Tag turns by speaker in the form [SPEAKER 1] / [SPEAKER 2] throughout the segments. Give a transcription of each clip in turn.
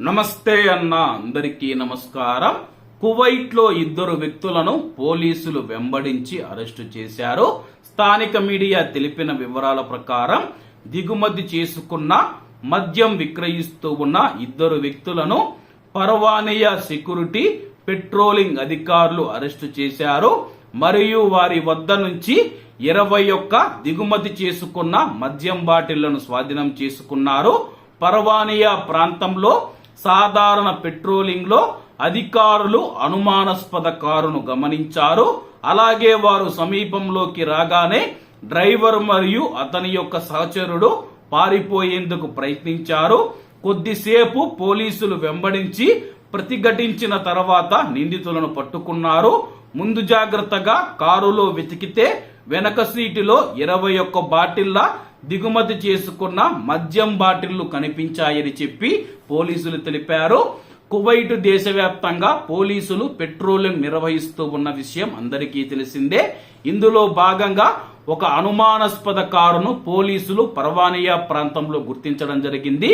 [SPEAKER 1] నమస్తే అన్న అందరికీ నమస్కారం. కువైట్లో ఇద్దరు వ్యక్తులను పోలీసులు వెంబడించి అరెస్టు చేశారు. స్థానిక మీడియా తెలిపిన వివరాల ప్రకారం దిగుమతి చేసుకున్న మద్యం విక్రయిస్తూ ఉన్న ఇద్దరు వ్యక్తులను పర్వానియా సెక్యూరిటీ పెట్రోలింగ్ అధికారులు అరెస్టు చేశారు. మరియు వారి వద్ద నుంచి ఇరవై ఒక్క దిగుమతి చేసుకున్న మద్యం బాటిళ్ళను స్వాధీనం చేసుకున్నారు. పర్వానియా ప్రాంతంలో సాధారణ పెట్రోలింగ్లో అధికారులు అనుమానాస్పద కారును గమనించారు. అలాగే వారు సమీపంలోకి రాగానే డ్రైవర్ మరియు అతని యొక్క సహచరుడు పారిపోయేందుకు ప్రయత్నించారు. కొద్దిసేపు పోలీసులు వెంబడించి ప్రతిఘటించిన తర్వాత నిందితులను పట్టుకున్నారు. ముందు జాగ్రత్తగా కారులో వెతికితే వెనక సీటులో ఇరవై ఒక్క బాటిళ్ళ దిగుమతి చేసుకున్న మద్యం బాటిళ్ళు కనిపించాయని చెప్పి పోలీసులు తెలిపారు. కువైట్ దేశవ్యాప్తంగా పోలీసులు పెట్రోలింగ్ నిర్వహిస్తూ ఉన్న విషయం అందరికీ తెలిసిందే. ఇందులో భాగంగా ఒక అనుమానాస్పద కారును పోలీసులు పర్వానియా ప్రాంతంలో గుర్తించడం జరిగింది.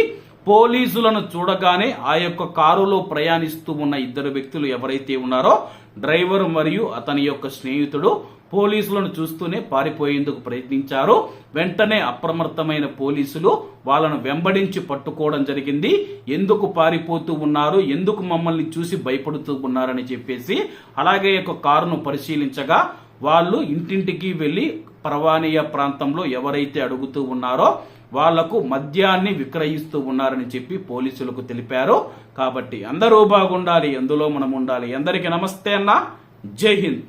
[SPEAKER 1] పోలీసులను చూడగానే ఆ యొక్క కారులో ప్రయాణిస్తూ ఉన్న ఇద్దరు వ్యక్తులు ఎవరైతే ఉన్నారో డ్రైవర్ మరియు అతని యొక్క స్నేహితుడు పోలీసులను చూస్తూనే పారిపోయేందుకు ప్రయత్నించారు. వెంటనే అప్రమత్తమైన పోలీసులు వాళ్ళను వెంబడించి పట్టుకోవడం జరిగింది. ఎందుకు పారిపోతూ ఉన్నారు? ఎందుకు మమ్మల్ని చూసి భయపడుతూ ఉన్నారని చెప్పేసి అలాగే యొక్క కారును పరిశీలించగా వాళ్ళు ఇంటింటికి వెళ్ళి పర్వానీయ ప్రాంతంలో ఎవరైతే అడుగుతూ ఉన్నారో వాళ్ళకు మద్యాన్ని విక్రయిస్తూ ఉన్నారని చెప్పి పోలీసులకు తెలిపారు. కాబట్టి అందరూ బాగుండాలి ఎందులో మనం ఉండాలి. అందరికీ నమస్తే అన్న. జై హింద్.